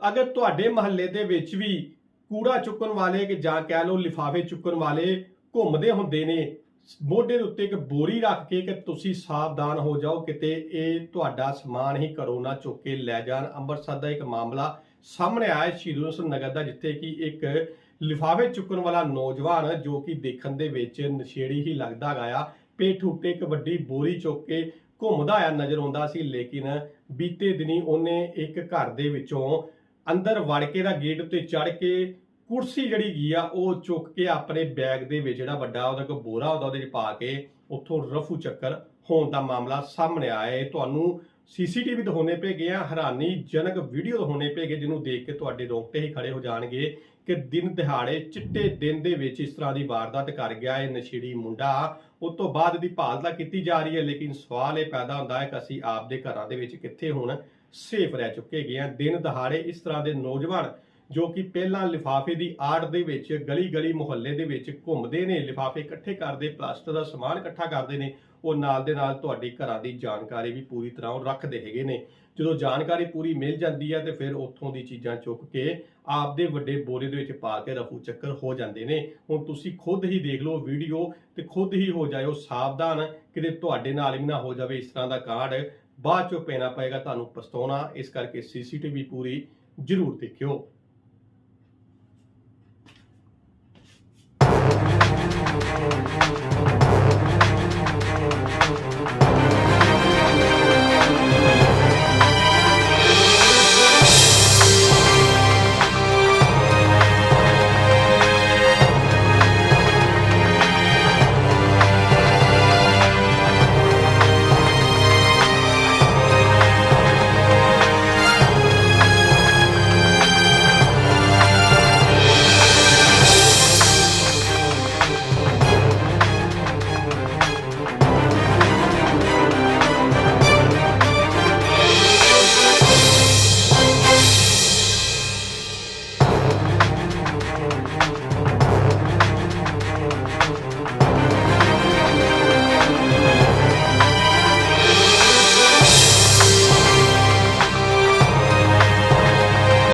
ਅਗਰ ਤੁਹਾਡੇ ਮਹੱਲੇ ਦੇ ਵਿੱਚ ਵੀ ਕੂੜਾ ਚੁੱਕਣ ਵਾਲੇ ਕਿ ਜਾਂ ਕਹਿ ਲਓ ਲਿਫਾਫੇ ਚੁੱਕਣ ਵਾਲੇ ਘੁੰਮਦੇ ਹੁੰਦੇ ਨੇ, ਮੋਢੇ ਦੇ ਉੱਤੇ ਇੱਕ ਬੋਰੀ ਰੱਖ ਕੇ ਕਿ ਤੁਸੀਂ ਸਾਵਧਾਨ ਹੋ ਜਾਓ, ਕਿਤੇ ਇਹ ਤੁਹਾਡਾ ਸਮਾਨ ਹੀ ਘਰੋਂ ਨਾ ਚੁੱਕ ਕੇ ਲੈ ਜਾਣ। ਅੰਮ੍ਰਿਤਸਰ ਦਾ ਇੱਕ ਮਾਮਲਾ ਸਾਹਮਣੇ ਆਇਆ ਹੈ ਸ਼੍ਰੀ ਨਗਰ ਦਾ, ਜਿੱਥੇ ਕਿ ਇੱਕ ਲਿਫਾਫੇ ਚੁੱਕਣ ਵਾਲਾ ਨੌਜਵਾਨ ਜੋ ਕਿ ਦੇਖਣ ਦੇ ਵਿੱਚ ਨਸ਼ੇੜੀ ਹੀ ਲੱਗਦਾ ਗਿਆ ਪੇਠ ਉੱਤੇ ਇੱਕ ਵੱਡੀ ਬੋਰੀ ਚੁੱਕ ਕੇ ਘੁੰਮਦਾ ਆਇਆ ਨਜ਼ਰ ਆਉਂਦਾ ਸੀ, ਲੇਕਿਨ ਬੀਤੇ ਦਿਨੀ ਉਹਨੇ ਇੱਕ ਘਰ ਦੇ ਵਿੱਚੋਂ ਅੰਦਰ ਵੜ ਕੇ ਦਾ ਗੇਟ ਉੱਤੇ ਚੜ ਕੇ ਕੁਰਸੀ ਜਿਹੜੀ ਗਈ ਆ, ਉਹ ਚੁੱਕ ਕੇ ਆਪਣੇ ਬੈਗ ਦੇ ਵਿੱਚ ਜਿਹੜਾ ਵੱਡਾ ਉਹਦਾ ਕੋਈ ਬੋਰਾ ਹੁੰਦਾ ਉਹਦੇ ਵਿੱਚ ਪਾ ਕੇ ਉੱਥੋਂ ਰਫੂ ਚੱਕਰ ਹੋਣ ਦਾ ਮਾਮਲਾ ਸਾਹਮਣੇ ਆਇਆ। ਹੈ ਤੁਹਾਨੂੰ ਸੀਸੀਟੀਵੀ ਦਿਖਾਉਣੇ ਪਏ ਗਏ ਆ, ਹੈਰਾਨੀਜਨਕ ਵੀਡੀਓ ਦਿਖਾਉਣੇ ਪੈ ਗਏ, ਜਿਹਨੂੰ ਦੇਖ ਕੇ ਤੁਹਾਡੇ ਰੋਂਗਟੇ ਹੀ ਖੜੇ ਹੋ ਜਾਣਗੇ ਕਿ ਦਿਨ ਦਿਹਾੜੇ, ਚਿੱਟੇ ਦਿਨ ਦੇ ਵਿੱਚ ਇਸ ਤਰ੍ਹਾਂ ਦੀ ਵਾਰਦਾਤ ਕਰ ਗਿਆ ਇਹ ਨਸ਼ੀੜੀ ਮੁੰਡਾ। ਉਸ ਤੋਂ ਬਾਅਦ ਦੀ ਭਾਲ ਤਾਂ ਕੀਤੀ ਜਾ ਰਹੀ ਹੈ, ਲੇਕਿਨ ਸਵਾਲ ਇਹ ਪੈਦਾ ਹੁੰਦਾ ਹੈ ਕਿ ਅਸੀਂ ਆਪਦੇ ਘਰਾਂ ਦੇ ਵਿੱਚ ਕਿੱਥੇ ਹੁਣ ਸੇਫ ਰਹਿ ਚੁੱਕੇ ਗਏ ਹਾਂ ਦਿਨ ਦਿਹਾੜੇ ਇਸ ਤਰ੍ਹਾਂ ਦੇ ਨੌਜਵਾਨ ਜੋ ਕਿ ਪਹਿਲਾਂ ਲਿਫਾਫੇ ਦੀ ਆੜ ਦੇ ਵਿੱਚ ਗਲੀ ਗਲੀ ਮੁਹੱਲੇ ਦੇ ਵਿੱਚ ਘੁੰਮਦੇ ਨੇ, ਲਿਫਾਫੇ ਇਕੱਠੇ ਕਰਦੇ ਪਲਾਸਟਿਕ ਦਾ ਸਮਾਨ ਇਕੱਠਾ ਕਰਦੇ ਨੇ ਉਹ ਨਾਲ ਦੇ ਨਾਲ ਤੁਹਾਡੇ ਘਰਾਂ ਦੀ ਜਾਣਕਾਰੀ ਵੀ ਪੂਰੀ ਤਰ੍ਹਾਂ ਉਹ ਰੱਖਦੇ ਹੈਗੇ ਨੇ। ਜਦੋਂ ਜਾਣਕਾਰੀ ਪੂਰੀ ਮਿਲ ਜਾਂਦੀ ਹੈ ਤੇ ਫਿਰ ਉੱਥੋਂ ਦੀ ਚੀਜ਼ਾਂ ਚੁੱਕ ਕੇ ਆਪਦੇ ਵੱਡੇ ਬੋਰੇ ਦੇ ਵਿੱਚ ਪਾ ਕੇ ਰਫੂ ਚੱਕਰ ਹੋ ਜਾਂਦੇ ਨੇ। ਹੁਣ ਤੁਸੀਂ ਖੁਦ ਹੀ ਦੇਖ ਲਓ ਵੀਡੀਓ ਤੇ ਖੁਦ ਹੀ ਹੋ ਜਾਇਓ ਸਾਵਧਾਨ। ਕਿਤੇ ਤੁਹਾਡੇ ਨਾਲ ਵੀ ਨਾ ਹੋ ਜਾਵੇ ਇਸ ਤਰ੍ਹਾਂ ਦਾ ਕਾਰਡ, ਬਾਅਦ ਚੋਂ ਪੈਣਾ ਪਏਗਾ ਤੁਹਾਨੂੰ ਪਛਤਾਉਣਾ। ਇਸ ਕਰਕੇ ਸੀਸੀਟੀਵੀ ਪੂਰੀ ਜ਼ਰੂਰ ਦੇਖਿਓ।